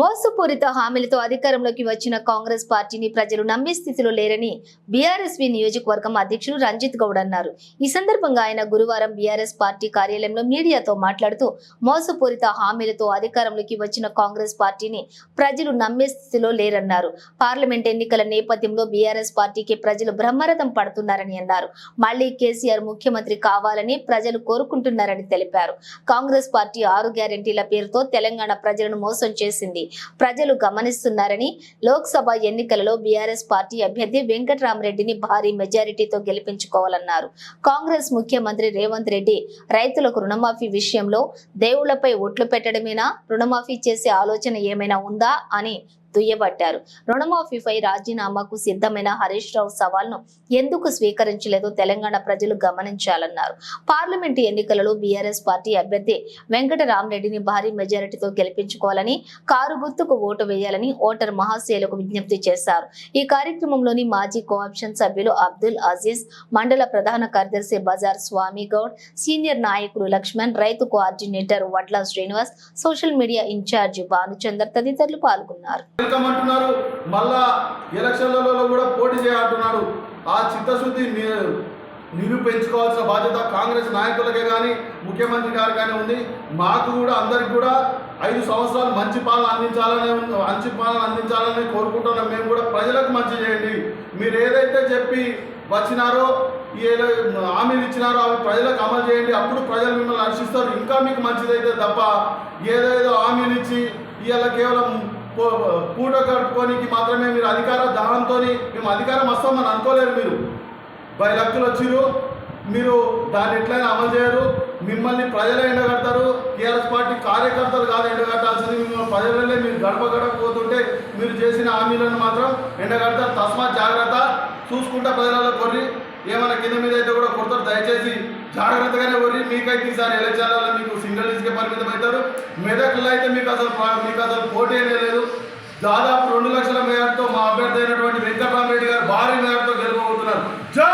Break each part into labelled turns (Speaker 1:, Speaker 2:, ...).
Speaker 1: మోసపూరిత హామీలతో అధికారంలోకి వచ్చిన కాంగ్రెస్ పార్టీని ప్రజలు నమ్మే స్థితిలో లేరని బీఆర్ఎస్వి నియోజకవర్గం అధ్యక్షుడు రంజిత్ గౌడ్ అన్నారు. ఈ సందర్భంగా ఆయన గురువారం బీఆర్ఎస్ పార్టీ కార్యాలయంలో మీడియాతో మాట్లాడుతూ మోసపూరిత హామీలతో అధికారంలోకి వచ్చిన కాంగ్రెస్ పార్టీని ప్రజలు నమ్మే స్థితిలో లేరన్నారు. పార్లమెంట్ ఎన్నికల నేపథ్యంలో బీఆర్ఎస్ పార్టీకి ప్రజలు బ్రహ్మరథం పడుతున్నారని అన్నారు. మళ్ళీ కేసీఆర్ ముఖ్యమంత్రి కావాలని ప్రజలు కోరుకుంటున్నారని తెలిపారు. కాంగ్రెస్ పార్టీ ఆరు గ్యారంటీల పేరుతో తెలంగాణ ప్రజలను మోసం చేసింది. ప్రజలు గమనిస్తున్నారని లోక్సభ ఎన్నికలలో బీఆర్ఎస్ పార్టీ అభ్యర్థి వెంకటరామరెడ్డిని భారీ మెజారిటీతో గెలిపించుకోవాలన్నారు. కాంగ్రెస్ ముఖ్యమంత్రి రేవంత్ రెడ్డి రైతులకు రుణమాఫీ విషయంలో దేవుళ్ళపై ఒట్లు పెట్టడమేనా? రుణమాఫీ చేసే ఆలోచన ఏమైనా ఉందా? అని దుయ్యబట్టారు. రుణమాఫీపై రాజీనామాకు సిద్ధమైన హరీష్ రావు సవాల్ను ఎందుకు స్వీకరించలేదో తెలంగాణ ప్రజలు గమనించాలన్నారు. పార్లమెంటు ఎన్నికలలో బీఆర్ఎస్ పార్టీ అభ్యర్థి వెంకటరామరెడ్డిని భారీ మెజారిటీతో గెలిపించుకోవాలని కారు గుర్తుకు ఓటు వేయాలని ఓటర్ మహాశయులకు విజ్ఞప్తి చేశారు. ఈ కార్యక్రమంలోని మాజీ కోఆప్షన్ సభ్యులు అబ్దుల్ అజీజ్ మండల ప్రధాన కార్యదర్శి బజార్ స్వామి గౌడ్ సీనియర్ నాయకులు లక్ష్మణ్ రైతు coordinator Vadla Srinivas social media incharge Bhanuchander తదితరులు పాల్గొన్నారు.
Speaker 2: అంటున్నారు మళ్ళా ఎలక్షన్లలో కూడా పోటీ చేయాలంటున్నారు. ఆ చిత్తశుద్ధి నిరూపించుకోవాల్సిన బాధ్యత కాంగ్రెస్ నాయకులకే కానీ ముఖ్యమంత్రి గారు కానీ ఉంది. మాకు కూడా అందరికి కూడా ఐదు సంవత్సరాలు మంచి పాలన అందించాలని మంచి పాలన అందించాలని కోరుకుంటున్నాం. మేము కూడా ప్రజలకు మంచి చేయండి. మీరు ఏదైతే చెప్పి వచ్చినారో ఏ హామీలు ఇచ్చినారో అవి ప్రజలకు అమలు చేయండి. అప్పుడు ప్రజలు మిమ్మల్ని హర్షిస్తారు. ఇంకా మీకు మంచిదైతే తప్ప ఏదేదో హామీలు ఇచ్చి ఇవాళ కేవలం పూట కట్టుకోనికి మాత్రమే మీరు అధికార దాహంతో మేము అధికారం వస్తామని అనుకోలేరు మీరు. బై లక్షలు వచ్చిరు మీరు దాన్ని ఎట్లయినా అమలు చేయరు మిమ్మల్ని ప్రజలే ఎండగడతారు టీఆర్ఎస్ పార్టీ కార్యకర్తలు కాదు ఎండగట్టాల్సింది మిమ్మల్ని ప్రజలనే మీరు గడప గడపపోతుంటే మీరు చేసిన హామీలను మాత్రం ఎండగడతారు. తస్మాత్ జాగ్రత్త చూసుకుంటా ప్రజలలో కొర్రి ఏమైనా కింద మీద అయితే కొడతారు దయచేసి జాగ్రత్తగానే కొర్రి మీకైతే ఈసారి ఎలక్షన్లలో మీకు సింగిల్ డిస్కే పరిమితం అవుతారు. మెదక్లో అయితే మీకు అసలు మీకు అసలు పోటీ లేదు. దాదాపు రెండు లక్షల మేయర్తో మా అభ్యర్థి అయినటువంటి వెంకటరామరెడ్డి గారు భారీ మేయర్తో గెలుపబోతున్నారు జై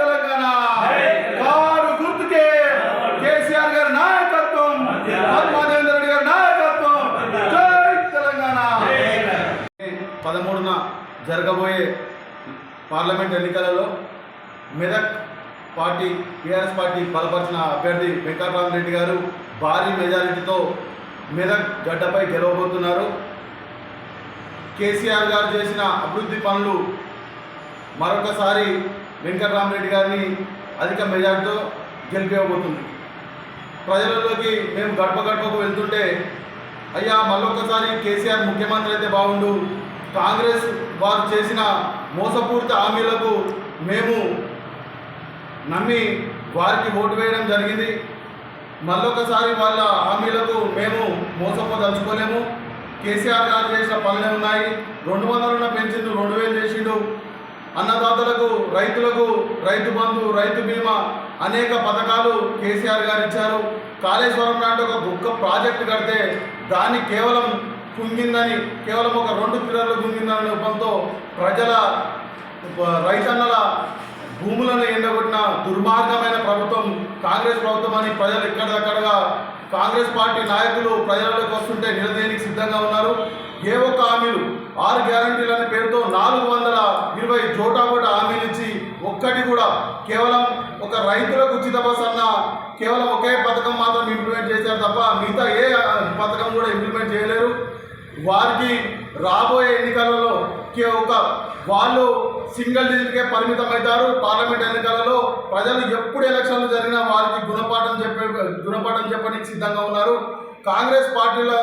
Speaker 2: తెలంగాణ! గుర్తుకే కేసీఆర్ గారి నాయకత్వం రెడ్డి గారి నాయకత్వం. జై తెలంగాణ! పదమూడున జరగబోయే పార్లమెంట్ ఎన్నికలలో మెదక్ పార్టీ టీఆర్ఎస్ పార్టీ బలపరిచిన అభ్యర్థి వెంకటరామరెడ్డి గారు భారీ మెజారిటీతో మెదక్ గడ్డపై గెలవబోతున్నారు. కేసీఆర్ గారు చేసిన అభివృద్ధి పనులు మరొకసారి వెంకటరామరెడ్డి గారిని అధిక మెజార్టీతో గెలిపించబోతుంది ప్రజలలోకి మేము గడప గడపకు వెళ్తుంటే అయ్యా మరొకసారి కేసీఆర్ ముఖ్యమంత్రి అయితే బాగుండు కాంగ్రెస్ వారు చేసిన మోసపూరిత హామీలకు మేము నమ్మి వారికి ఓటు వేయడం జరిగింది. మళ్ళొకసారి వాళ్ళ హామీలకు మేము మోసపోదలుచుకోలేము. కేసీఆర్ గారు చేసిన పనులే ఉన్నాయి. రెండు వందలున్న పెంచిండు రెండు వేలు చేసిండు. అన్నదాతలకు రైతులకు రైతు బంధు రైతు బీమా అనేక పథకాలు కేసీఆర్ గారు ఇచ్చారు. కాళేశ్వరం లాంటి ఒక గొప్ప ప్రాజెక్టు కడితే దాన్ని కేవలం కుంగిందని కేవలం ఒక రెండు పిల్లర్లు కుంగిందనే రూపంతో ప్రజల రైతన్నల భూములను ఎండగొట్టిన దుర్మార్గమైన ప్రభుత్వం కాంగ్రెస్ ప్రభుత్వం అని ప్రజలు ఎక్కడిదక్కడగా కాంగ్రెస్ పార్టీ నాయకులు ప్రజలకు వస్తుంటే నిలదేనికి సిద్ధంగా ఉన్నారు. ఏ ఒక్క హామీలు ఆరు గ్యారంటీలు అనే పేరుతో నాలుగు వందల ఇరవై జోటాబోట హామీలు ఇచ్చి ఒక్కటి కూడా కేవలం ఒక రైతులకు ఉచిత బస్ అన్న కేవలం ఒకే పథకం మాత్రం ఇంప్లిమెంట్ చేశారు తప్ప మిగతా ఏ పథకం కూడా ఇంప్లిమెంట్ చేయలేరు. వారికి రాబోయే ఎన్నికలలో కే- ఒక వాళ్ళు సింగిల్ డిజిట్కే పరిమితం అవుతారు పార్లమెంట్ ఎన్నికలలో ప్రజలు ఎప్పుడు ఎలక్షన్లు జరిగినా వారికి గుణపాఠం చెప్పే గుణపాఠం చెప్పడానికి సిద్ధంగా ఉన్నారు. కాంగ్రెస్ పార్టీలో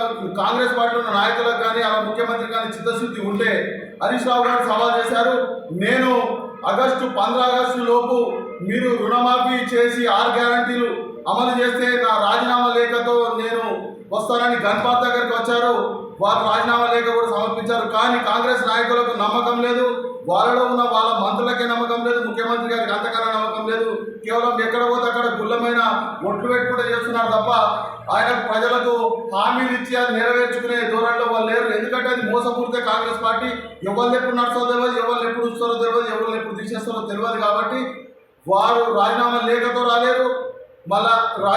Speaker 2: కాంగ్రెస్ పార్టీలో ఉన్న నాయకులకు కానీ అలా ముఖ్యమంత్రి కానీ చిత్తశుద్ధి ఉంటే హరీష్ రావు గారు సవాల్ చేశారు. నేను ఆగస్టు పంద్ర ఆగస్టు లోపు మీరు రుణమాఫీ చేసి ఆరు గ్యారంటీలు అమలు చేస్తే నా రాజీనామా లేఖతో నేను వస్తానని గన్పాత్ దగ్గరికి వచ్చారు. వారు రాజీనామా లేఖ కూడా సమర్పించారు. కానీ కాంగ్రెస్ నాయకులకు నమ్మకం లేదు. వాళ్ళలో ఉన్న వాళ్ళ మంత్రులకే నమ్మకం లేదు. ముఖ్యమంత్రి గారికి అంతకన్నా నమ్మకం లేదు. కేవలం ఎక్కడ పోతే అక్కడ గుల్లమైన ఒట్లు పెట్టుకుంటే చేస్తున్నారు తప్ప ఆయన ప్రజలకు హామీలు ఇచ్చి అది నెరవేర్చుకునే ధోరణిలో వాళ్ళు లేరు. ఎందుకంటే అది మోసపూరితే కాంగ్రెస్ పార్టీ ఎవరిని ఎప్పుడు నడుస్తారో తెలియదు ఎవరు ఎప్పుడు వస్తారో తెలియదు ఎవరు ఎప్పుడు తీసేస్తారో తెలియదు కాబట్టి వారు రాజీనామా లేఖతో రాలేరు. మళ్ళా